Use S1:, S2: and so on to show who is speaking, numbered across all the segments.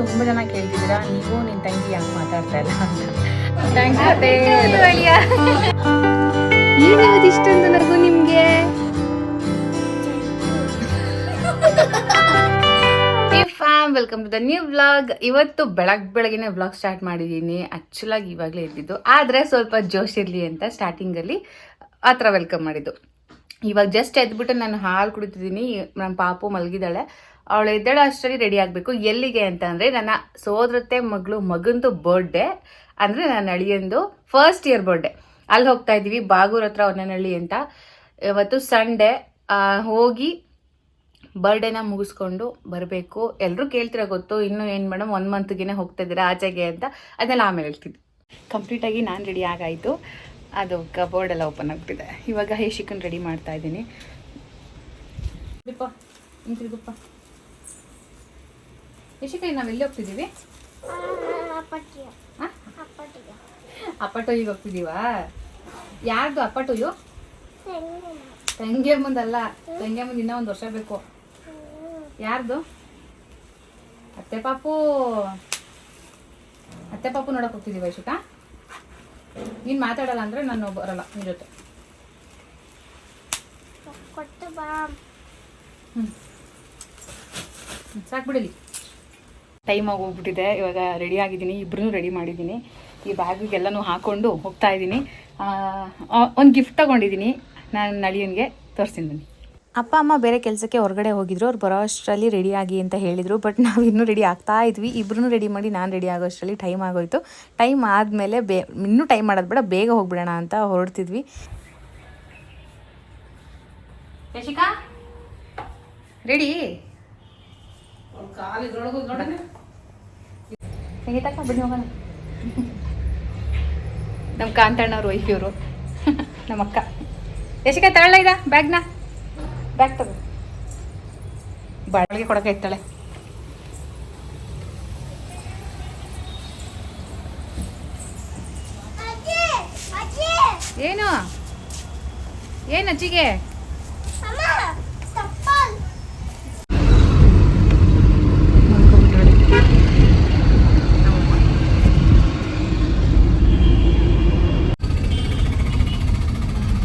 S1: ತುಂಬ ಜನ ಕೇಳ್ತಿದ್ದೀರಾ? ನೀವು ನಿನ್ನ ತಂಗಿ ಯಾಕೆ ಮಾತಾಡ್ತಾ ಇಲ್ಲ ಅಂತ. ಥ್ಯಾಂಕ್ಸ್
S2: ಏನಿವತ್ತು ಇಷ್ಟೊಂದು ನಗು ನಿಮ್ಗೆ?
S1: Fam welcome to the new vlog ಇವತ್ತು ಬೆಳಗ್ಗೆ ಬೆಳಗ್ಗೆನೆ ವ್ಲಾಗ್ ಸ್ಟಾರ್ಟ್ ಮಾಡಿದ್ದೀನಿ. ಆ್ಯಕ್ಚುಲಾಗಿ ಇವಾಗಲೇ ಇದ್ದಿದ್ದು ಆದರೆ ಸ್ವಲ್ಪ ಜೋಶ್ ಇರಲಿ ಅಂತ ಸ್ಟಾರ್ಟಿಂಗಲ್ಲಿ ಆ ಥರ ವೆಲ್ಕಮ್ ಮಾಡಿದ್ದು. ಇವಾಗ ಜಸ್ಟ್ ಎದ್ಬಿಟ್ಟು ನಾನು ಹಾಲು ಕುಡಿತಿದ್ದೀನಿ. ನಮ್ಮ ಪಾಪು ಮಲಗಿದ್ದಾಳೆ. ಅವಳು ಎದ್ದೇಳೋ ಅಷ್ಟರಲ್ಲಿ ರೆಡಿ ಆಗಬೇಕು. ಎಲ್ಲಿಗೆ ಅಂತ ಅಂದರೆ ನನ್ನ ಸೋದರತ್ತೆ ಮಗಳು ಮಗಂದು ಬರ್ಡೇ ಅಂದರೆ ನನ್ನ ಅಳಿಯಂದು ಫಸ್ಟ್ ಇಯರ್ ಬರ್ಡೇ ಅಲ್ಲಿ ಹೋಗ್ತಾ ಇದ್ದೀವಿ ಬಾಗೂರ್ ಹತ್ರ ಹೊನ್ನನಹಳ್ಳಿ ಅಂತ. ಇವತ್ತು ಸಂಡೇ ಹೋಗಿ ಬರ್ಡೇನ ಮುಗಿಸ್ಕೊಂಡು ಬರಬೇಕು. ಎಲ್ಲರೂ ಕೇಳ್ತಿರ ಗೊತ್ತು ಇನ್ನೂ ಏನು ಮೇಡಮ್ ಒನ್ ಮಂತ್ಗೆ ಹೋಗ್ತಾ ಇದ್ದೀರಾ ಆಚೆಗೆ ಅಂತ. ಅದೆಲ್ಲ ಆಮೇಲೆ ಹೇಳ್ತಿದ್ದೆ ಕಂಪ್ಲೀಟಾಗಿ ನಾನು ರೆಡಿ ಆಗಾಯಿತು. ಅದು ಕಬೋರ್ಡ್ ಎಲ್ಲ ಓಪನ್ ಆಗ್ತಿದೆ. ಇವಾಗ ಹೇ ಚಿಕನ್ ರೆಡಿ ಮಾಡ್ತಾ ಇದ್ದೀನಿ. ಯಶಿಕಾಯಿ ನಾವು ಎಲ್ಲಿ ಹೋಗ್ತಿದ್ದೀವಿ? ಹೋಗ್ತಿದೀವ ಹೋಗ್ತಿದ್ದೀವಾ? ಯಾರ್ದು ಅಪ್ಪಟೊಯ್ಯು ಮುಂದೆ ಅಲ್ಲ ತಂಗೇ ಮುಂದೆ ಇನ್ನೂ ಒಂದು ವರ್ಷ ಬೇಕು. ಯಾರ್ದು? ಅತ್ತೆ ಪಾಪು. ಅತ್ತೆ ಪಾಪು ನೋಡಕ್ ಹೋಗ್ತಿದ್ದೀವ ಯಶಿಕಾ? ನೀನು ಮಾತಾಡಲ್ಲ ಅಂದ್ರೆ ನಾನು ಬರಲ್ಲ ನಿನ್ ಜೊತೆ. ಸಾಕು ಬಿಡಲಿ. ಟೈಮ್ ಆಗೋಗ್ಬಿಟ್ಟಿದೆ. ಹೋಗ್ಬಿಟ್ಟಿದೆ ಇವಾಗ ರೆಡಿ ಆಗಿದ್ದೀನಿ. ಇಬ್ಬರೂ ರೆಡಿ ಮಾಡಿದ್ದೀನಿ. ಈ ಬ್ಯಾಗಿಗೆಲ್ಲನೂ ಹಾಕ್ಕೊಂಡು ಹೋಗ್ತಾ ಇದ್ದೀನಿ. ಒಂದು ಗಿಫ್ಟ್ ತಗೊಂಡಿದ್ದೀನಿ. ನಾನು ನಳಿಯನ್ಗೆ ತೋರಿಸ್ತೀನಿ ಬನ್ನಿ. ಅಪ್ಪ ಅಮ್ಮ ಬೇರೆ ಕೆಲಸಕ್ಕೆ ಹೊರಗಡೆ ಹೋಗಿದ್ರು. ಅವ್ರು ಬರೋ ಅಷ್ಟರಲ್ಲಿ ರೆಡಿ ಆಗಿ ಅಂತ ಹೇಳಿದರು. ಬಟ್ ನಾವು ಇನ್ನೂ ರೆಡಿ ಆಗ್ತಾ ಇದ್ವಿ. ಇಬ್ಬರೂ ರೆಡಿ ಮಾಡಿ ನಾನು ರೆಡಿ ಆಗೋ ಅಷ್ಟರಲ್ಲಿ ಟೈಮ್ ಆಗೋಯ್ತು. ಟೈಮ್ ಆದಮೇಲೆ ಬೇ ಇನ್ನೂ ಟೈಮ್ ಮಾಡೋದು ಬೇಡ. ಬೇಗ ಹೋಗ್ಬಿಡೋಣ ಅಂತ ಹೊರಡ್ತಿದ್ವಿ. ಯಶಿಕಾ ರೆಡಿ ಸಂಗೀತಕ್ಕ ಬನ್ನಿ ಹೋಗೋಣ. ನಮ್ಮ ಕಾಂತಣ್ಣವ್ರ ವೈಫ್ ಇವರು. ನಮ್ಮ ಅಕ್ಕ. ಎಷ್ಟಕ್ಕೆ ತಗೊಳ್ಳ ಇದ? ಬ್ಯಾಗ್ನ? ಬ್ಯಾಗ್ ತಗೋ. ಬಾಡಿಗೆ ಕೊಡಕ್ಕೆ ಇತ್ತಾಳೆ ಏನು? ಏನು ಅಜ್ಜಿಗೆ?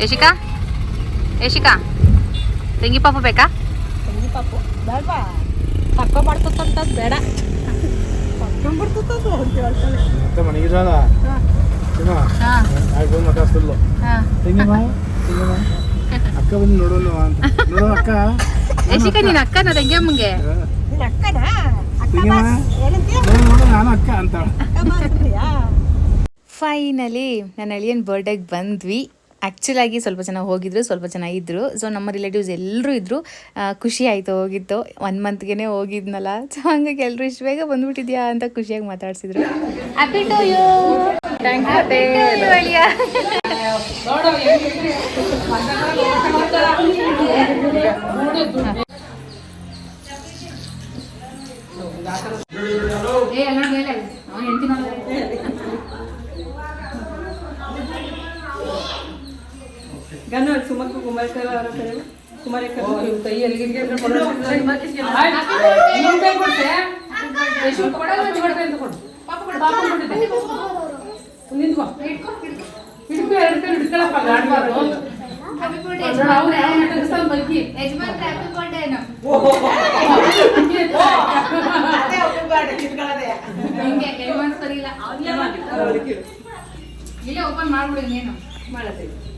S1: ಯಶಿಕಾ ಯಶಿಕಾ ತೆಂಗಿ ಪಾಪು ಬೇಕಾ?
S3: ತೆಂಗಿ ಪಾಪು ಬೇಡವಾ? ಪಕ್ಕ ಮಾಡ್ತಂತದ್ ಬೇಡ.
S4: ಮತ್ತೆ ತೆಂಗಿಮ್ಮ ಅಕ್ಕ ಬಂದು ನೋಡೋಣ ಅಂತ. ನೋಡೋ ಅಕ್ಕ.
S1: ಯಶಿಕಾ ನಿನ್ನ ಅಕ್ಕನ ತೆಂಗಿ ಅಮ್ಮಂಗೆ?
S3: ನಿನ್ನ ಅಕ್ಕನ?
S4: ನಾನು ಅಕ್ಕ
S1: ಫೈನಲಿ ನನ್ನ ಅಳಿಯನ್ ಬರ್ಡೇಗೆ ಬಂದ್ವಿ. ಆ್ಯಕ್ಚುಲಾಗಿ ಸ್ವಲ್ಪ ಜನ ಹೋಗಿದ್ರು ಸ್ವಲ್ಪ ಜನ ಇದ್ದರು ಸೊ ನಮ್ಮ ರಿಲೇಟಿವ್ಸ್ ಎಲ್ಲರೂ ಇದ್ದರು ಖುಷಿ ಆಯಿತು ಹೋಗಿತ್ತು. ಒನ್ ಮಂತ್ಗೆ ಹೋಗಿದ್ನಲ್ಲ. ಸೊ ಹಂಗಾಗಿ ಎಲ್ಲರೂ ಇಷ್ಟು ಬೇಗ ಬಂದ್ಬಿಟ್ಟಿದ್ಯಾ ಅಂತ ಖುಷಿಯಾಗಿ ಮಾತಾಡ್ಸಿದ್ರು. ಹ್ಯಾಪಿ ಟು ಯು ಏ
S3: ಸುಮಕ್ಕ ಕುಮಾರಕರ ಅವರ ಕರೆ ಕುಮಾರಕರ
S1: ಇಲ್ಲೇ ಓಪನ್ ಮಾಡ್ಬಿಡಿ ನೀನು
S3: ಟಾಟಾ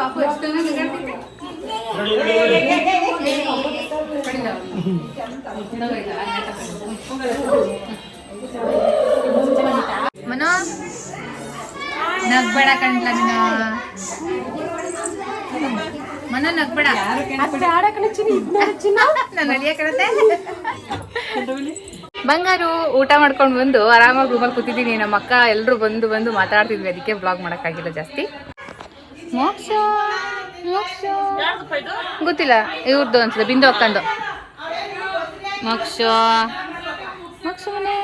S1: ಪಾಪ, ಎಷ್ಟು ಚೆನ್ನಾಗಿ ಮನೋ, ನಗ್ಬೇಡ ಕಣ್ಲ ನೀನು ಮನ, ನಗ್ಬೇಡ. ನಾನು ಬಂಗಾರು ಊಟ ಮಾಡ್ಕೊಂಡು ಬಂದು ಆರಾಮಾಗಿ ರೂಮಲ್ಲಿ ಕೂತಿದ್ದೀನಿ. ನಮ್ಮ ಅಕ್ಕ ಎಲ್ಲರೂ ಬಂದು ಬಂದು ಮಾತಾಡ್ತಿದ್ವಿ. ಅದಕ್ಕೆ ಬ್ಲಾಗ್ ಮಾಡೋಕ್ಕಾಗಿಲ್ಲ ಜಾಸ್ತಿ. ಮೋಕ್ಷ ಮೋಕ್ಷ. ಗೊತ್ತಿಲ್ಲ ಇವ್ರದ್ದು ಅನ್ಸುತ್ತೆ ಬಿಂದು ಅಕ್ಕಂದು. ಮೋಕ್ಷ. ಮೋಕ್ಷ ಮನೆ.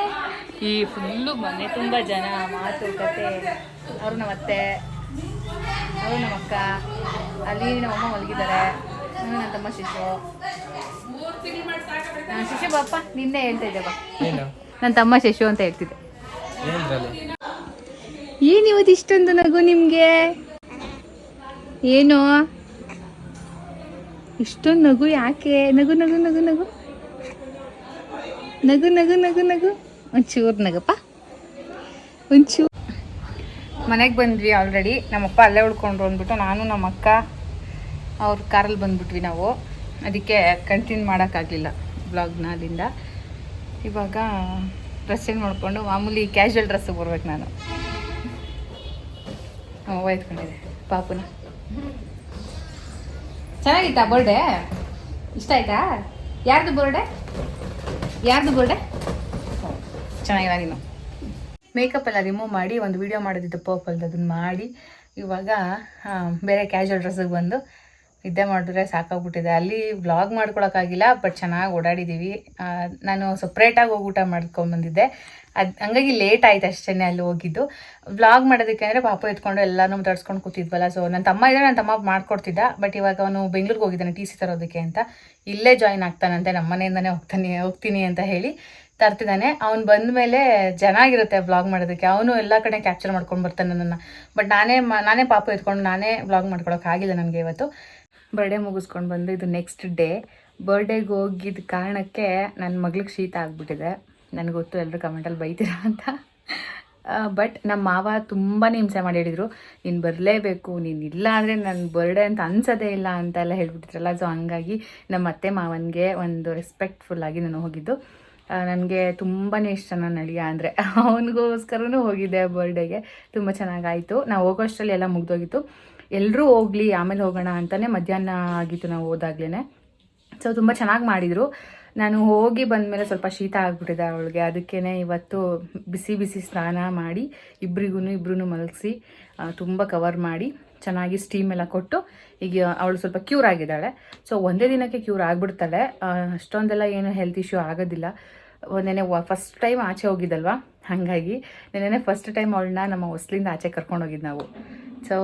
S1: ಈ ಫುಲ್ಲು ಮನೆ ತುಂಬ ಜನ ಮಾತುಕತೆ ಅವರು ನಮ್ಮ ಅತ್ತೆ ಅವರು ನಮ್ಮ ಅಕ್ಕ. ಅಲ್ಲಿ ನಮ್ಮಮ್ಮ ಮಲಗಿದ್ದಾರೆ. ನಾನು ನನ್ನ ತಮ್ಮ ಶಿಶು. ಶಿಶು ಬಾಪ ನಿನ್ನೆ ಹೇಳ್ತಾ ಇದ್ದೆ ಬಾ. ನನ್ನ ತಮ್ಮ ಶಿಶು ಅಂತ ಹೇಳ್ತಿದ್ದೆ.
S2: ಏನಿವತ್ತು ಇಷ್ಟೊಂದು ನಗು ನಿಮ್ಗೆ? ಏನು? ಇಷ್ಟೊಂದು ನಗು ಯಾಕೆ? ನಗು ನಗು ನಗು ನಗು. ನಗು ನಗು ನಗು ನಗು. ಒಂಚೂರು ನಗಪ್ಪ. ಒಂಚೂರು.
S1: ಮನೆಗೆ ಬಂದ್ವಿ ಆಲ್ರೆಡಿ ನಮ್ಮಪ್ಪ ಅಲ್ಲೇ ಉಳ್ಕೊಂಡ್ರು ಅಂದ್ಬಿಟ್ಟು ನಾನು ನಮ್ಮ ಅಕ್ಕ ಅವ್ರ ಕಾರಲ್ಲಿ ಬಂದ್ಬಿಟ್ವಿ ನಾವು. ಅದಕ್ಕೆ ಕಂಟಿನ್ಯೂ ಮಾಡೋಕ್ಕಾಗಲಿಲ್ಲ ಬ್ಲಾಗ್ನ ಅಲ್ಲಿಂದ ಇವಾಗ ಡ್ರೆಸ್ ಚೇಂಜ್ ಮಾಡಿಕೊಂಡು ಮಾಮೂಲಿ ಕ್ಯಾಶುವಲ್ ಡ್ರೆಸ್ಸಿಗೆ ಬರ್ಬೇಕು ನಾನು. ಹ್ಞೂ ಎತ್ಕೊಂಡಿದೆ ಪಾಪುನ. ಚೆನ್ನಾಗಿತ್ತಾ ಬರ್ಡೇ ಇಷ್ಟ ಆಯ್ತಾ? ಯಾರ್ದು ಬರ್ಡೇ ಯಾರ್ದು ಬರ್ಡೇ ಚೆನ್ನಾಗಿಲ್ಲ ನೀನು. ಮೇಕಪ್ ಎಲ್ಲ ರಿಮೂವ್ ಮಾಡಿ, ಒಂದು ವಿಡಿಯೋ ಮಾಡೋದಿತ್ತು ಪರ್ಪಲ್ದು ಅದನ್ನ ಮಾಡಿ. ಇವಾಗ ಬೇರೆ ಕ್ಯಾಶುವಲ್ ಡ್ರೆಸ್ಸಿಗೆ ಬಂದು ನಿದ್ದೆ ಮಾಡಿದ್ರೆ ಸಾಕಾಗ್ಬಿಟ್ಟಿದೆ. ಅಲ್ಲಿ ವ್ಲಾಗ್ ಮಾಡ್ಕೊಳಕ್ಕಾಗಿಲ್ಲ ಬಟ್ ಚೆನ್ನಾಗಿ ಓಡಾಡಿದ್ದೀವಿ ನಾನು ಸಪ್ರೇಟಾಗಿ ಹೋಗಿ ಊಟ ಮಾಡ್ಕೊಂಬಂದಿದ್ದೆ ಅದು, ಹಂಗಾಗಿ ಲೇಟ್ ಆಯ್ತು ಅಷ್ಟೇ ಅಲ್ಲಿ ಹೋಗಿದ್ದು. ವ್ಲಾಗ್ ಮಾಡೋದಕ್ಕೆ ಅಂದರೆ ಪಾಪ ಎತ್ಕೊಂಡು ಎಲ್ಲನೂ ತಡ್ಸ್ಕೊಂಡು ಕೂತಿದ್ವಲ್ಲ ಸೊ ನನ್ನ ತಮ್ಮ ಇದ್ದರೆ ನನ್ನ ತಮ್ಮ ಮಾಡ್ಕೊಡ್ತಿದ್ದ ಬಟ್ ಇವಾಗ ಅವನು ಬೆಂಗ್ಳೂರಿಗೆ ಹೋಗಿದ್ದಾನೆ ಟಿ ಸಿ ತರೋದಕ್ಕೆ ಅಂತ. ಇಲ್ಲೇ ಜಾಯಿನ್ ಆಗ್ತಾನಂತೆ ನಮ್ಮ ಮನೆಯಿಂದನೇ ಹೋಗ್ತಾನೆ, ಹೋಗ್ತೀನಿ ಅಂತ ಹೇಳಿ ತರ್ತಿದ್ದಾನೆ. ಅವ್ನು ಬಂದ ಮೇಲೆ ಚೆನ್ನಾಗಿರುತ್ತೆ ವ್ಲಾಗ್ ಮಾಡೋದಕ್ಕೆ. ಅವನು ಎಲ್ಲ ಕಡೆ ಕ್ಯಾಪ್ಚರ್ ಮಾಡ್ಕೊಂಡು ಬರ್ತಾನೆ ನನ್ನನ್ನು. ಬಟ್ ನಾನೇ ನಾನೇ ಪಾಪ ಎತ್ಕೊಂಡು ನಾನೇ ವ್ಲಾಗ್ ಮಾಡ್ಕೊಳಕ್ಕಾಗಿಲ್ಲ ನನಗೆ ಇವತ್ತು. ಬರ್ಡೇ ಮುಗಿಸ್ಕೊಂಡು ಬಂದು ಇದು ನೆಕ್ಸ್ಟ್ ಡೇ ಬರ್ಡೇಗೆ ಹೋಗಿದ್ದ ಕಾರಣಕ್ಕೆ ನನ್ನ ಮಗ್ಳಿಗೆ ಶೀತ ಆಗಿಬಿಟ್ಟಿದೆ. ನನಗೆ ಗೊತ್ತು ಎಲ್ಲರೂ ಕಮೆಂಟಲ್ಲಿ ಬೈತೀರಾ ಅಂತ. ಬಟ್ ನಮ್ಮ ಮಾವ ತುಂಬಾ ಹಿಂಸೆ ಮಾಡಿ ಹೇಳಿದರು, ನೀನು ಬರಲೇಬೇಕು, ನೀನು ಇಲ್ಲ ಅಂದರೆ ನನ್ನ ಬರ್ಡೇ ಅಂತ ಅನ್ಸೋದೇ ಇಲ್ಲ ಅಂತೆಲ್ಲ ಹೇಳ್ಬಿಟ್ಟಿದ್ರಲ್ಲ. ಸೊ ಹಂಗಾಗಿ ನಮ್ಮ ಅತ್ತೆ ಮಾವನಿಗೆ ಒಂದು ರೆಸ್ಪೆಕ್ಟ್ಫುಲ್ಲಾಗಿ ನಾನು ಹೋಗಿದ್ದು. ನನಗೆ ತುಂಬಾ ಇಷ್ಟ ನನ್ನ ಅಳಿಯ ಅಂದರೆ. ಅವನಿಗೋಸ್ಕರನೂ ಹೋಗಿದ್ದೆ ಬರ್ಡೇಗೆ ತುಂಬ ಚೆನ್ನಾಗಾಯಿತು ನಾವು ಹೋಗೋಷ್ಟರಲ್ಲಿ ಎಲ್ಲ ಮುಗ್ದೋಗಿತ್ತು. ಎಲ್ಲರೂ ಹೋಗಲಿ, ಆಮೇಲೆ ಹೋಗೋಣ ಅಂತಲೇ ಮಧ್ಯಾಹ್ನ ಆಗಿತ್ತು ನಾವು ಹೋದಾಗ್ಲೇ ಸೊ ತುಂಬ ಚೆನ್ನಾಗಿ ಮಾಡಿದರು. ನಾನು ಹೋಗಿ ಬಂದಮೇಲೆ ಸ್ವಲ್ಪ ಶೀತ ಆಗಿಬಿಟ್ಟಿದೆ ಅವಳಿಗೆ. ಅದಕ್ಕೇ ಇವತ್ತು ಬಿಸಿ ಬಿಸಿ ಸ್ನಾನ ಮಾಡಿ ಇಬ್ರಿಗೂ ಇಬ್ರು ಮಲಗಿಸಿ ತುಂಬ ಕವರ್ ಮಾಡಿ ಚೆನ್ನಾಗಿ ಸ್ಟೀಮ್ ಎಲ್ಲ ಕೊಟ್ಟು ಈಗ ಅವಳು ಸ್ವಲ್ಪ ಕ್ಯೂರ್ ಆಗಿದ್ದಾಳೆ. ಸೊ ಒಂದೇ ದಿನಕ್ಕೆ ಕ್ಯೂರ್ ಆಗಿಬಿಡ್ತಾಳೆ. ಅಷ್ಟೊಂದೆಲ್ಲ ಏನು ಹೆಲ್ತ್ ಇಶ್ಯೂ ಆಗೋದಿಲ್ಲ. ನೆನೆ ಫಸ್ಟ್ ಟೈಮ್ ಆಚೆ ಹೋಗಿದ್ದಲ್ವಾ? ಹಾಗಾಗಿ ನೆನೆ ಫಸ್ಟ್ ಟೈಮ್ ಅವಳನ್ನ ನಮ್ಮ ಹೊಸ್ಲಿಂದ ಆಚೆ ಕರ್ಕೊಂಡೋಗಿದ್ದು ನಾವು. ಸೊ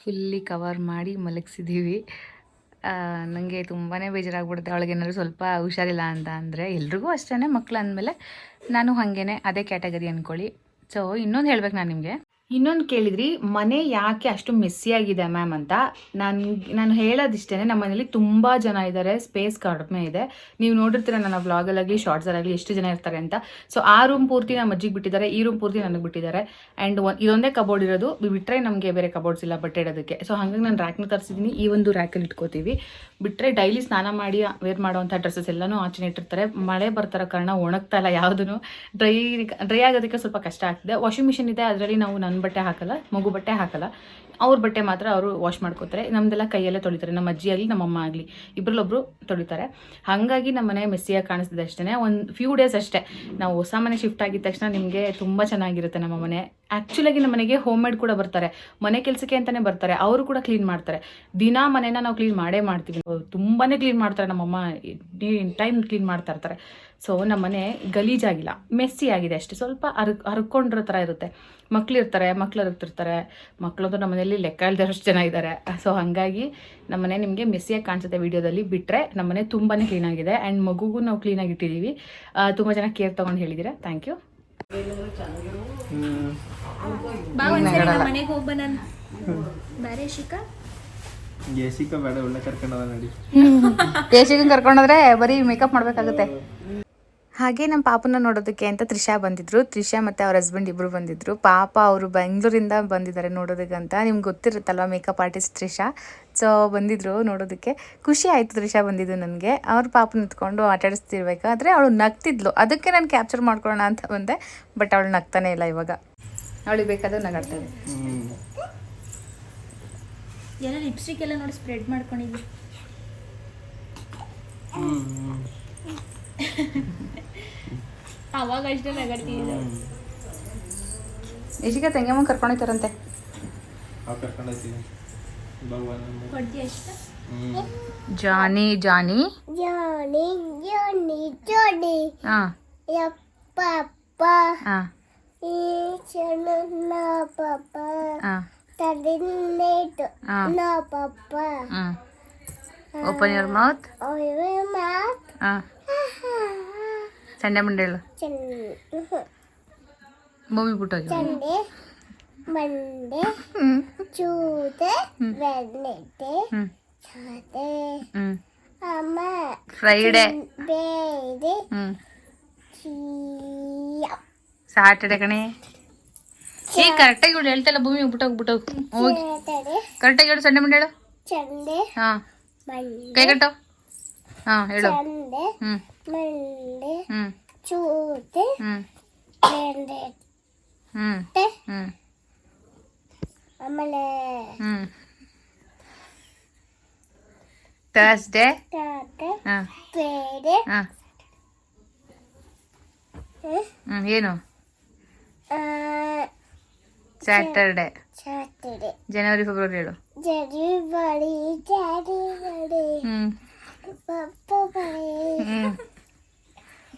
S1: ಫುಲ್ಲಿ ಕವರ್ ಮಾಡಿ ಮಲಗಿಸಿದ್ದೀವಿ. ನನಗೆ ತುಂಬಾ ಬೇಜಾರಾಗ್ಬಿಡುತ್ತೆ. ಅವಳಿಗೆ ಏನಾದ್ರು ಸ್ವಲ್ಪ ಹುಷಾರಿಲ್ಲ ಅಂತ ಅಂದರೆ ಎಲ್ರಿಗೂ ಅಷ್ಟೇ ಮಕ್ಳು ಅಂದಮೇಲೆ ನಾನು ಹಾಗೇನೆ ಅದೇ ಕ್ಯಾಟಗರಿ ಅಂದ್ಕೊಳ್ಳಿ ಸೊ ಇನ್ನೊಂದು ಹೇಳ್ಬೇಕು ನಾನು ನಿಮಗೆ. ಇನ್ನೊಂದು ಕೇಳಿದ್ರಿ, ಮನೆ ಯಾಕೆ ಅಷ್ಟು ಮೆಸ್ಸಿಯಾಗಿದೆ ಮ್ಯಾಮ್ ಅಂತ? ನಾನು ನಾನು ಹೇಳೋದಿಷ್ಟೇ ನಮ್ಮ ಮನೇಲಿ ತುಂಬ ಜನ ಇದ್ದಾರೆ ಸ್ಪೇಸ್ ಕಡಿಮೆ ಇದೆ. ನೀವು ನೋಡಿರ್ತೀರ ನನ್ನ ವ್ಲಾಗಲ್ಲಾಗಲಿ ಶಾರ್ಟ್ಸಲ್ಲಾಗಲಿ ಎಷ್ಟು ಜನ ಇರ್ತಾರೆ ಅಂತ. ಸೊ ಆ ರೂಮ್ ಪೂರ್ತಿ ನಮ್ಮ ಅಜ್ಜಿಗೆ ಬಿಟ್ಟಿದ್ದಾರೆ, ಈ ರೂಮ್ ಪೂರ್ತಿ ನನಗೆ ಬಿಟ್ಟಿದ್ದಾರೆ. ಆ್ಯಂಡ್ ಇದೊಂದೇ ಕಬೋರ್ಡ್ ಇರೋದು ಬಿಟ್ಟರೆ ನಮಗೆ ಬೇರೆ ಕಬೋರ್ಡ್ಸ್ ಇಲ್ಲ ಬಟ್ಟೆ ಇಡೋದಕ್ಕೆ. ಸೊ ಹಾಗಾಗಿ ನಾನು ರ್ಯಾಕ್ನ ತರಿಸಿದ್ದೀನಿ ಈ ಒಂದು ರ್ಯಾಕಲ್ಲಿ ಇಟ್ಕೋತೀವಿ. ಬಿಟ್ಟರೆ ಡೈಲಿ ಸ್ನಾನ ಮಾಡಿ ವೇರ್ ಮಾಡೋವಂಥ ಡ್ರೆಸ್ಸಸ್ ಎಲ್ಲನೂ ಆಚೆ ಇಟ್ಟಿರ್ತಾರೆ. ಮಳೆ ಬರ್ತಾರ ಕಾರಣ ಒಣಗ್ತಾ ಇಲ್ಲ ಯಾವುದೂ ಡ್ರೈ ಡ್ರೈ ಆಗೋದಕ್ಕೆ ಸ್ವಲ್ಪ ಕಷ್ಟ ಆಗ್ತಿದೆ. ವಾಷಿಂಗ್ ಮಿಷಿನ್ ಇದೆ, ಅದರಲ್ಲಿ ನಾವು ನನ್ನ ಬಟ್ಟೆ ಹಾಕಲ್ಲ, ಮಗು ಬಟ್ಟೆ ಹಾಕಲ್ಲ, ಅವ್ರ ಬಟ್ಟೆ ಮಾತ್ರ ಅವರು ವಾಶ್ ಮಾಡ್ಕೋತಾರೆ. ನಮ್ದೆಲ್ಲ ಕೈಯಲ್ಲೇ ತೊಳಿತಾರೆ, ನಮ್ಮ ಅಜ್ಜಿ ಆಗಲಿ ನಮ್ಮ ಅಮ್ಮ ಆಗಲಿ ಇಬ್ಬರಲ್ಲೊಬ್ರು ತೊಳಿತಾರೆ. ಹಾಗಾಗಿ ನಮ್ಮ ಮನೆ ಮೆಸ್ಸಿಯಾಗಿ ಕಾಣಿಸ್ತಿದೆ ಅಷ್ಟೇ ಒಂದು ಫ್ಯೂ ಡೇಸ್ ಅಷ್ಟೇ. ನಾವು ಹೊಸ ಮನೆ ಶಿಫ್ಟ್ ಆಗಿದ ತಕ್ಷಣ ನಿಮಗೆ ತುಂಬ ಚೆನ್ನಾಗಿರುತ್ತೆ ನಮ್ಮ ಮನೆ. ಆ್ಯಕ್ಚುಲಾಗಿ ನಮ್ಮ ಮನೆಗೆ ಹೋಮ್ ಮೇಡ್ ಕೂಡ ಬರ್ತಾರೆ. ಮನೆ ಕೆಲಸಕ್ಕೆ ಅಂತಲೇ ಬರ್ತಾರೆ. ಅವರು ಕೂಡ ಕ್ಲೀನ್ ಮಾಡ್ತಾರೆ. ದಿನಾ ಮನೆನ ನಾವು ಕ್ಲೀನ್ ಮಾಡೇ ಮಾಡ್ತೀವಿ. ತುಂಬಾ ಕ್ಲೀನ್ ಮಾಡ್ತಾರೆ ನಮ್ಮಮ್ಮ ಟೈಮ್ ಕ್ಲೀನ್ ಮಾಡ್ತಾ ಇರ್ತಾರೆ. ಸೊ ನಮ್ಮ ಮನೆ ಗಲೀಜಾಗಿಲ್ಲ ಮೆಸ್ಸಿ ಆಗಿದೆ ಅಷ್ಟೇ. ಸ್ವಲ್ಪ ಹರ್ ಹರ್ಕೊಂಡಿರೋ ಥರ ಇರುತ್ತೆ. ಮಕ್ಳು ಇರ್ತಾರೆ ಮಕ್ಳು ಹರಗ್ತಿರ್ತಾರೆ ಮಕ್ಕಳಂತೂ ನಮ್ಮ ಮನೆಯಲ್ಲಿ ಲೆಕ್ಕ ಇಲ್ದಷ್ಟು ಜನ ಇದ್ದಾರೆ. ಸೊ ಹಾಗಾಗಿ ನಮ್ಮ ಮನೆ ನಿಮಗೆ ಮೆಸ್ಸಿಯಾಗಿ ಕಾಣಿಸುತ್ತೆ ವೀಡಿಯೋದಲ್ಲಿ. ಬಿಟ್ಟರೆ ನಮ್ಮ ಮನೆ ತುಂಬಾ ಕ್ಲೀನಾಗಿದೆ ಆ್ಯಂಡ್ ಮಗುಗೂ ನಾವು ಕ್ಲೀನಾಗಿ ಇಟ್ಟಿದ್ದೀವಿ. ತುಂಬ ಜನ ಕೇರ್ ತೊಗೊಂಡು ಹೇಳಿದ್ದೀರಾ? ಥ್ಯಾಂಕ್ ಯು
S4: ಕರ್ಕೊಂಡ್ರೆ ಬೇಡ ಒಳ್ಳೆ
S1: ಕರ್ಕೊಂಡೋದ್ರೆ ಬರೀ ಮೇಕಪ್ ಮಾಡಬೇಕಾಗುತ್ತೆ. ಹಾಗೆ ನಮ್ಮ ಪಾಪನ ನೋಡೋದಕ್ಕೆ ಅಂತ ತ್ರಿಷಾ ಬಂದಿದ್ರು. ತ್ರಿಷಾ ಮತ್ತು ಅವ್ರ ಹಸ್ಬೆಂಡ್ ಇಬ್ಬರು ಬಂದಿದ್ರು. ಪಾಪ ಅವರು ಬೆಂಗಳೂರಿಂದ ಬಂದಿದ್ದಾರೆ ನೋಡೋದಕ್ಕೆ ಅಂತ ನಿಮ್ಗೆ ಗೊತ್ತಿರುತ್ತಲ್ವ ಮೇಕಪ್ ಆರ್ಟಿಸ್ಟ್ ತ್ರಿಷಾ? ಸೊ ಬಂದಿದ್ರು ನೋಡೋದಕ್ಕೆ. ಖುಷಿ ಆಯಿತು ತ್ರಿಷಾ ಬಂದಿದ್ದು ನನಗೆ. ಅವ್ರ ಪಾಪ ನಿಂತ್ಕೊಂಡು ಆಟಾಡಿಸ್ತಿರ್ಬೇಕಾದ್ರೆ ಅವಳು ನಗ್ತಿದ್ಲು. ಅದಕ್ಕೆ ನಾನು ಕ್ಯಾಪ್ಚರ್ ಮಾಡ್ಕೊಳ್ಳೋಣ ಅಂತ ಬಂದೆ. ಬಟ್ ಅವಳು ನಗ್ತಾನೆ ಇಲ್ಲ ಇವಾಗ. ಅವಳಿಗೆ ಬೇಕಾದ್ರೆ ನಗಾಡ್ತಾಳೆ.
S2: ಎಲ್ಲ ಲಿಪ್ಸ್ಟಿಕ್ ಎಲ್ಲ ನೋಡಿ ಸ್ಪ್ರೆಡ್ ಮಾಡ್ಕೊಂಡಿದ್ವಿ. ಅವಾಗ ಅಷ್ಟೇ ನಗಡ್ತಿದ್ದೆ
S1: ಯಶಿಕ ತಂಗಮ್ಮ ಕರ್ಕೊಂಡೋಯ್ತಾರಂತೆ
S4: ನಾವು ಕರ್ಕೊಂಡೋಗ್ತೀವಿ ಭಗವಾನ್
S2: ಕೊಡ್ತೀಯ ಅಷ್ಟ
S1: Johnny Johnny
S3: Johnny, Johnny, Johnny.
S1: ಹಾ
S3: Ya papa.
S1: ಹಾ
S3: Ichana na papa.
S1: ಹಾ.
S3: Tadinate
S1: ಹಾ.
S3: na papa.
S1: Hmm open your mouth
S3: Oh, your mouth.
S1: ಹಾ ಸಂಡೆ ಮುಂಡೆ ಹೇಳು
S3: Chan.
S1: ಮೂವಿ ಬಿಟ್ಟೋಗಿ
S3: Sunday. Monday.
S1: Hmm
S3: Tuesday. Wednesday.
S1: Hmm
S3: Saturday.
S1: Hmm
S3: Mama.
S1: Friday
S3: Baby.
S1: Hmm
S3: Chia.
S1: Saturday ಕಣೆ ಈ ಕರೆಕ್ಟಾಗಿ ಇವಳು ಹೇಳ್ತಲ್ಲ ಭೂಮಿ ಬಿಟ್ಟೋಗಿ ಬಿಟ್ಟೋಗಿ ಹೋಗಿ
S3: Saturday.
S1: ಕರೆಕ್ಟಾಗಿ ಹೇಳು ಸಂಡೆ ಮುಂಡೆ ಹೇಳು
S3: Sunday.
S1: ಹಾ
S3: Monday.
S1: ಕೈ ಕಟ್ಟು ಹಾ ಹೇಳು
S3: Sunday.
S1: ಹ್ಮ್
S3: Monday.
S1: Hmm
S3: Tuesday.
S1: ಹ್ಮ್
S3: Wednesday.
S1: ಹ್ಮ್ ಹ್ಮ್
S3: ಆಮೇಲೆ
S1: ಹ್ಮ್ ಥರ್ಸ್ಡೇ
S3: Saturday.
S1: ಹಾ
S3: Friday.
S1: ಹಾ
S3: ಹ್ಮ್?
S1: ಹ್ಮ್ ಏನು
S3: ಆ,
S1: ಸ್ಯಾಟರ್ಡೆ
S3: Saturday.
S1: ಜನವರಿ ಫೆಬ್ರವರಿ ಹೇಳು
S3: January. January.
S1: Hmm
S3: February.
S1: Hmm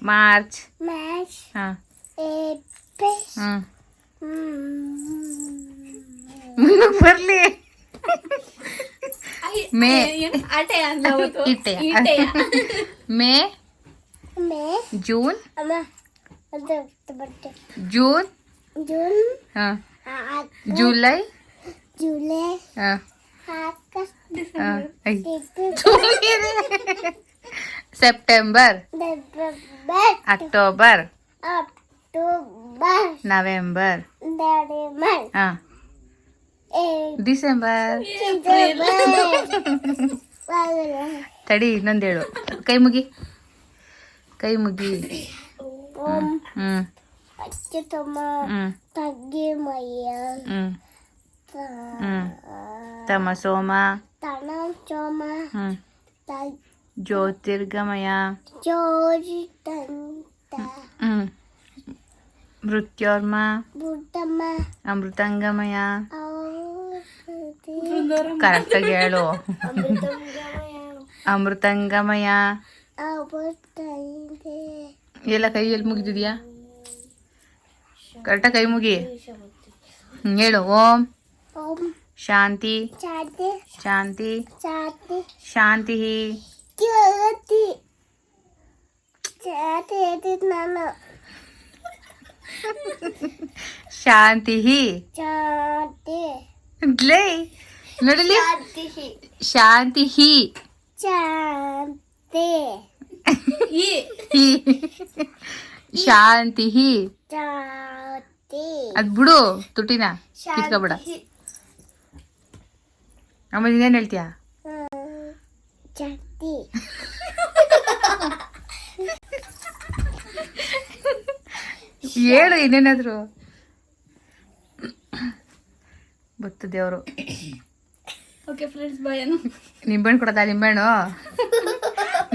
S1: March
S3: March.
S1: ಹಾ
S3: April.
S1: Hmm
S3: hmm.
S1: ಮುಂದಕ್ಕೆ ಬರ್ಲಿ ಮೇ
S2: ಆಟೆ ಅಂದ ಅವತ್ತು
S1: ಇಟ್ಟೆಯ.
S2: ಇಟ್ಟೆಯ.
S1: ಮೇ
S3: ಮೇ
S1: ಜೂನ್
S3: ಅಮ್ಮ ಅದು ಬಟ್ಟೆ
S1: ಜೂನ್
S3: ಜೂನ್
S1: ಹಾ
S3: ಆಗಸ್ಟ್
S1: ಜುಲೈ
S3: ಜುಲೈ
S1: ಹಾ
S3: September
S1: October
S3: October
S1: November December ತಡಿ ಇನ್ನೊಂದು ಹೇಳು. ಕೈ ಮುಗಿ. ಕೈ ಮುಗಿ. ಹ್ಮ್. ಹ್ಮ್. ಹ್ಮ್. ಹ್ಮ್ ತಮ ಸೋಮ.
S3: ತನ ಚೋಮ
S1: ಹ್ಮ್. ಜ್ಯೋತಿರ್ಗಮಯ. ಹ್ಮ್. ಮೃತ್ಯೋರ್ಮ. ಅಮೃತಂಗಮಯ. ಕರೆಕ್ಟಾಗಿ ಹೇಳು.
S3: ಅಮೃತಂಗಮಯ.
S1: ಎಲ್ಲ ಕೈ ಎಲ್ಲಿ ಮುಗಿದಿದ್ಯಾ? ಕರೆಕ್ಟಾಗಿ ಕೈ ಮುಗಿ. ಹೇಳು ಓಂ.
S3: ಓಂ
S1: ಶಾಂತಿ
S3: ಚಾತಿ
S1: ಶಾಂತಿ
S3: ಚಾತಿ
S1: ಶಾಂತಿ
S3: ಚಾತಿ ಚಾತಿ ಎದ್ದಿದ್ ನಾನು
S1: ಶಾಂತಿ
S3: ಚಾತಿ
S1: ಲೇ ನೋಡಲಿ
S3: ಚಾತಿ
S1: ಶಾಂತಿ
S3: ಚಾತಿ
S2: ಈ
S1: ಹಿ ಶಾಂತಿ
S3: ಚಾತಿ
S1: ಅದ್ ಬಿಡು ತುಟಿನ ಕಿತ್ಕೊಬೇಡ ಆಮೇಲೆ ಇನ್ನೇನು ಹೇಳ್ತೀಯಾ
S3: ಚಾತಿ
S1: ಹೇಳು ಇನ್ನೇನಾದ್ರು ಗೊತ್ತು ದೇವರು
S2: ಓಕೆ ಫ್ರೆಂಡ್ಸ್ ಬಾಯ್ ಅನ್ನು
S1: ನಿಂಬೆಹಣ್ಣು ಕೊಡೋದಾ ನಿಂಬೆಹಣ್ಣು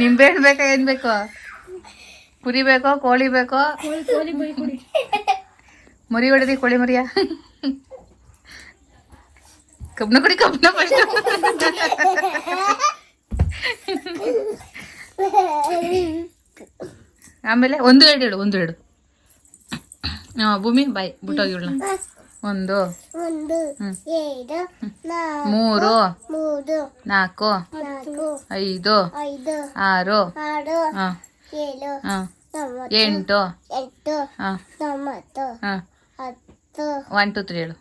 S1: ನಿಂಬೆಹಣ್ಣು ಬೇಕಾ ಏನ್ ಬೇಕು ಕುರಿ ಬೇಕೋ ಕೋಳಿ ಬೇಕೋ
S2: ಕೋಳಿ ಕೋಳಿ
S1: ಮರಿ ಹೊಡೆದಿ ಕೋಳಿ ಮರಿಯ ಕಬ್ನ ಕುಡಿ ಕಬ್ನ ಫಸ್ಟ್ ಆಮೇಲೆ ಒಂದು ಎರಡು ಹೇಳು ಒಂದು ಎರಡು ಹಾ ಭೂಮಿ ಬಾಯ್ ಬಿಟ್ಟೋಗಿ ಇವಳನ್ನ ಒಂದು ಮೂರು ನಾಲ್ಕು ಐದು ಆರು ಹಾಂ. ಎಂಟು ಹಾ. ಒನ್ ಟು ತ್ರೀ ಹೇಳು.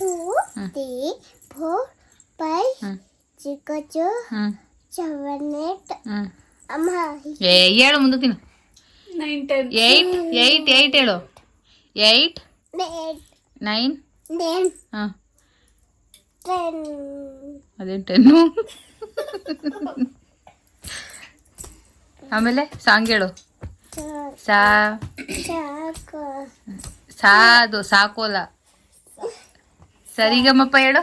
S3: Two.
S1: Three
S3: four
S1: five
S3: hmm. Seven
S1: eight
S3: ಅಮ್ಮ
S1: ಏ ಹೇಳು ಮುಂದಕ್ಕೆ ನೀನು.
S2: Nine ten
S1: eight eight eight ಹೇಳು. ಏಯ್ಟ್
S3: ಏಟ್
S1: ನೈನ್
S3: ಟೆನ್
S1: ಹಾಂ.
S3: ಟೆನ್
S1: ಅದೇನು ಟೆನ್ನು ಆಮೇಲೆ ಸಾಂಗ್ ಹೇಳು. ಸಾ
S3: ಸಾಕು.
S1: ಸಾದು ಸಾಕೋಲ. ಸರಿಗಮ್ಮಪ್ಪ ಹೇಳು.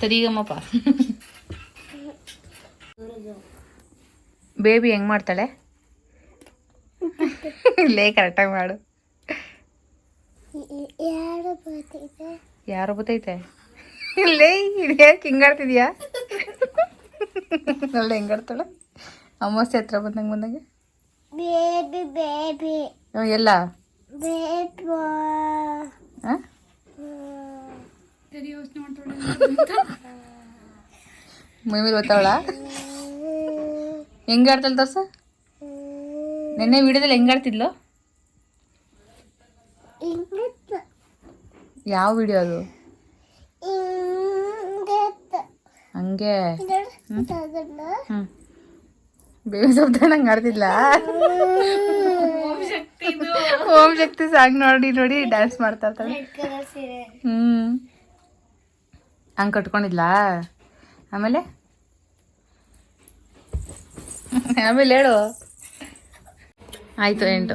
S1: ಸರಿಗಮ್ಮಪ್ಪ ಬೇಬಿ ಹೆಂಗ್ ಮಾಡ್ತಾಳೆ? ಲೇ ಕರೆಕ್ಟಾಗಿ ಮಾಡು.
S2: ಯಾರು ಬತೈತೆ
S1: ಇಲ್ಲೇ ಗೊತ್ತೈತೆ ಲೇ ಯಾಕೆ ಹಿಂಗಾಡ್ತಿದ್ಯಾ ಅಲ್ಲ ಹೆಂಗಾಡ್ತಾಳೆ ಅಮಾವಾಸ್ಯೆ ಹತ್ರ ಬಂದಂಗೆ ಬಂದಂಗೆ?
S2: ಬೇಬಿ ಬೇಬಿ
S1: ಎಲ್ಲ? ಮೈ ಮೇಲೆ ಹೆಂಗೆ ಹೆಂಗಾಡ್ತಾಳೆ ತೋರ್ಸ ನೆನ್ನೆ ವಿಡಿಯೋದಲ್ಲಿ ಹೆಂಗೆ
S2: ಆಡ್ತಿದ್ಲು?
S1: ಯಾವ ವಿಡಿಯೋ ಅದು?
S2: ಇಂಗ್ಲಿಷ್
S1: ಹಂಗೆ ಬೇಬಿ ಶಬ್ದ ನಂಗೆ ಆಡ್ತಿಲ್ಲ ಓಂ ಶಕ್ತಿ ಸಾಂಗ್ ನೋಡಿ ನೋಡಿ ಡ್ಯಾನ್ಸ್ ಮಾಡ್ತಾ ಇರ್ತಾಳೆ. ಹ್ಮ್. ಹಂಗ್ ಕಟ್ಕೊಂಡಿಲ್ಲ ಕಟ್ಕೊಂಡಿದ್ಲ? ಆಮೇಲೆ? ಆಮೇಲೆ ಹೇಳು. ಆಯ್ತು ಎಂಟು.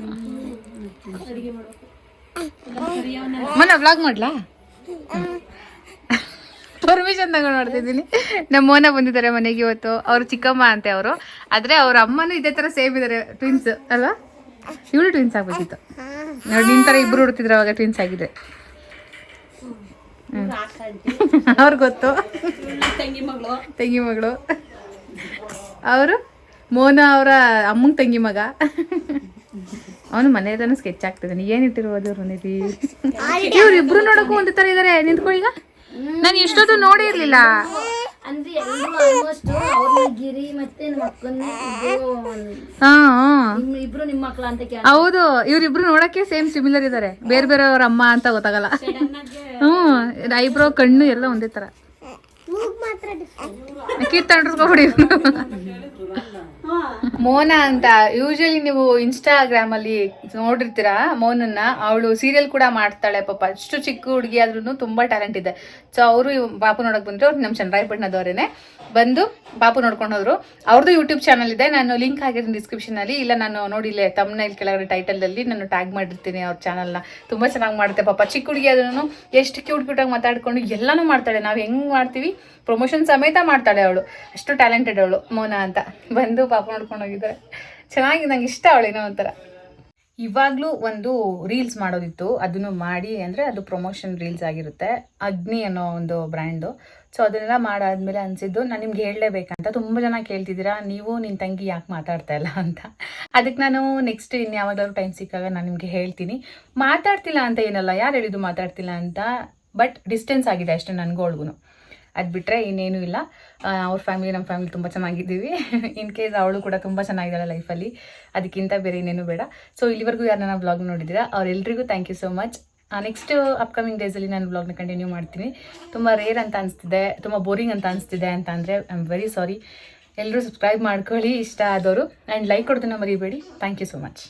S1: ಮೊನ್ನೆ ವ್ಲಾಗ್ ಮಾಡ್ಲಾ? ಪರ್ಮಿಷನ್ ತಗೊಂಡು ಮಾಡ್ತಿದ್ದೀನಿ. ನಮ್ಮ ಮೋನ ಬಂದಿದ್ದಾರೆ ಮನೆಗೆ ಇವತ್ತು. ಅವ್ರು ಚಿಕ್ಕಮ್ಮ ಅಂತೆ ಅವರು. ಆದರೆ ಅವ್ರ ಅಮ್ಮನೂ ಇದೇ ಥರ ಸೇಮ್ ಇದ್ದಾರೆ ಟ್ವಿನ್ಸ್ ಅಲ್ವಾ? ಇವಳು ಟ್ವಿನ್ಸ್ ಆಗ್ಬೇಕಿತ್ತು ನೋಡಿ, ನಿನ್ ಥರ ಇಬ್ರು ಹುಡ್ತಿದ್ರು ಅವಾಗ ಟ್ವಿನ್ಸ್ ಆಗಿದೆ. ಅವ್ರಿಗೆ ಗೊತ್ತು.
S3: ತಂಗಿ ಮಗಳು.
S1: ತಂಗಿ ಮಗಳು ಅವರು? ಮೋನ ಅವರ ಅಮ್ಮನ ತಂಗಿ ಮಗ. ಅವನು ಮನೆಯದನ್ನು ಸ್ಕೆಚ್ ಆಗ್ತಿದ್ದಾನೆ ಏನ್ ಇಟ್ಟಿರ್ಬೋದು ಇವ್ರು ಇಬ್ರು ಇವ್ರಿಬ್ರು ನೋಡಕ್ಕೂ ಒಂದೇ ಥರ ಇದ್ದಾರೆ ನಿಂತ್ಕೊ ಈಗ. ನಾನು ಎಷ್ಟೊತ್ತು ನೋಡೇ ಇರ್ಲಿಲ್ಲ
S3: ಅಂದ್ರೆ ಎಲ್ಲರೂ ಆಲ್ಮೋಸ್ಟ್ ಅವ್ರನ್ನ ಗಿರಿ ಮತ್ತೆ ನಮ್ಮ ಅಕ್ಕನ ಇಬ್ರು ನಿಮ್ಮ ಮಕ್ಳ ಅಂತ ಕೇಳ
S1: ಹೌದು ಇವ್ರಿಬ್ರು ನೋಡಕ್ಕೆ ಸೇಮ್ ಸಿಮಿಲರ್ ಇದ್ದಾರೆ ಬೇರೆ ಬೇರೆ ಅವ್ರ ಅಮ್ಮ ಅಂತ ಗೊತ್ತಾಗಲ್ಲ. ಹ್ಮ್ ಐಬ್ರೋ ಕಣ್ಣು ಎಲ್ಲ ಒಂದೇ ತರ.
S2: ಮೂಗ್ ಮಾತ್ರ
S1: ಕೀರ್ತಂಡ್ರಿ ಮೋನ ಅಂತ ಯೂಶಲಿ ನೀವು ಇನ್ಸ್ಟಾಗ್ರಾಮ್ ಅಲ್ಲಿ ನೋಡಿರ್ತೀರಾ ಮೋನನ್ನ? ಅವಳು ಸೀರಿಯಲ್ ಕೂಡ ಮಾಡ್ತಾಳೆ ಪಾಪ. ಅಷ್ಟು ಚಿಕ್ಕ ಹುಡುಗಿ ಆದ್ರೂ ತುಂಬಾ ಟ್ಯಾಲೆಂಟ್ ಇದೆ. ಸೊ ಅವರು ಬಾಪು ನೋಡಕ್ ಬಂದ್ರು, ಅವ್ರು ನಮ್ಮ ಚಂದ್ರಾಯಪಟ್ಟಣದವರೇನೆ ಬಂದು ಬಾಪು ನೋಡ್ಕೊಂಡು ಹೋದ್ರು. ಅವ್ರದ್ದು ಯೂಟ್ಯೂಬ್ ಚಾನಲ್ ಇದೆ. ನಾನು ಲಿಂಕ್ ಹಾಕಿರ್ತೀನಿ ಡಿಸ್ಕ್ರಿಪ್ಷನ್ ಅಲ್ಲಿ. ಇಲ್ಲ, ನಾನು ನೋಡಿ ಇಲ್ಲೇ ತಮ್ಮನೇಲಿ ಕೆಳಗಡೆ ಟೈಟಲ್ ಅಲ್ಲಿ ನಾನು ಟ್ಯಾಗ್ ಮಾಡಿರ್ತೀನಿ ಅವ್ರ ಚಾನಲ್ನ ತುಂಬಾ ಚೆನ್ನಾಗಿ ಮಾಡುತ್ತೆ ಪಾಪ. ಚಿಕ್ಕ ಹುಡುಗಿ ಆದ್ರೂ ಎಷ್ಟು ಕ್ಯೂಟ್ ಕ್ಯೂಟಾಗಿ ಮಾತಾಡ್ಕೊಂಡು ಎಲ್ಲಾನು ಮಾಡ್ತಾಳೆ. ನಾವು ಹೆಂಗ್ ಮಾಡ್ತೀವಿ? ಪ್ರಮೋಷನ್ ಸಮೇತ ಮಾಡ್ತಾಳೆ ಅವಳು. ಅಷ್ಟು ಟ್ಯಾಲೆಂಟೆಡ್ ಅವಳು, ಮೋನಾ ಅಂತ. ಬಂದು ಪಾಪ ನೋಡ್ಕೊಂಡು ಹೋಗಿದ್ದಾರೆ ಚೆನ್ನಾಗಿ ನಂಗೆ ಇಷ್ಟ ಅವಳೇನೋ ಒಂಥರ. ಇವಾಗಲೂ ಒಂದು ರೀಲ್ಸ್ ಮಾಡೋದಿತ್ತು. ಅದನ್ನು ಮಾಡಿ ಅಂದರೆ ಅದು ಪ್ರಮೋಷನ್ ರೀಲ್ಸ್ ಆಗಿರುತ್ತೆ. ಅಗ್ನಿ ಅನ್ನೋ ಒಂದು ಬ್ರ್ಯಾಂಡು ಸೊ ಅದನ್ನೆಲ್ಲ ಮಾಡಾದ್ಮೇಲೆ ಅನಿಸಿದ್ದು, ನಾನು ನಿಮ್ಗೆ ಹೇಳಲೇಬೇಕಂತ. ತುಂಬ ಜನ ಕೇಳ್ತಿದ್ದೀರಾ, ನೀವು ನಿನ್ನ ತಂಗಿ ಯಾಕೆ ಮಾತಾಡ್ತಾ ಇಲ್ಲ ಅಂತ. ಅದಕ್ಕೆ ನಾನು ನೆಕ್ಸ್ಟ್ ಇನ್ನು ಟೈಮ್ ಸಿಕ್ಕಾಗ ನಾನು ನಿಮಗೆ ಹೇಳ್ತೀನಿ. ಮಾತಾಡ್ತಿಲ್ಲ ಅಂತ ಏನಲ್ಲ, ಯಾರು ಹೇಳಿದ್ದು ಮಾತಾಡ್ತಿಲ್ಲ ಅಂತ. ಬಟ್ ಡಿಸ್ಟೆನ್ಸ್ ಆಗಿದೆ ಅಷ್ಟೇ ನನಗೂ ಅದು ಬಿಟ್ಟರೆ ಇನ್ನೇನು ಇಲ್ಲ. ಅವ್ರ ಫ್ಯಾಮಿಲಿ ನಮ್ಮ ಫ್ಯಾಮಿಲಿ ತುಂಬ ಚೆನ್ನಾಗಿದ್ದೀವಿ. ಇನ್ ಕೇಸ್ ಅವಳು ಕೂಡ ತುಂಬ ಚೆನ್ನಾಗಿದ್ದಾಳೆ ಲೈಫಲ್ಲಿ ಅದಕ್ಕಿಂತ ಬೇರೆ ಇನ್ನೇನು ಬೇಡ. ಸೊ ಇಲ್ಲಿವರೆಗೂ ಯಾರು ನನ್ನ ಬ್ಲಾಗ್ ನೋಡಿದ್ದೀರಾ ಅವರೆಲ್ಲರಿಗೂ thank you so much next upcoming ಡೇಸಲ್ಲಿ ನಾನು ಬ್ಲಾಗ್ನ ಕಂಟಿನ್ಯೂ ಮಾಡ್ತೀನಿ. ತುಂಬ ರೇರ್ ಅಂತ ಅನಿಸ್ತಿದೆ, ತುಂಬ ಬೋರಿಂಗ್ ಅಂತ ಅನಿಸ್ತಿದೆ ಅಂತ ಅಂದರೆ ಐ ಆಮ್ ವೆರಿ ಸಾರಿ ಎಲ್ಲರೂ ಸಬ್ಸ್ಕ್ರೈಬ್ ಮಾಡ್ಕೊಳ್ಳಿ, ಇಷ್ಟ ಆದವರು ಆ್ಯಂಡ್ ಲೈಕ್ ಕೊಡೋದನ್ನ ಮರಿಬೇಡಿ. Thank you so much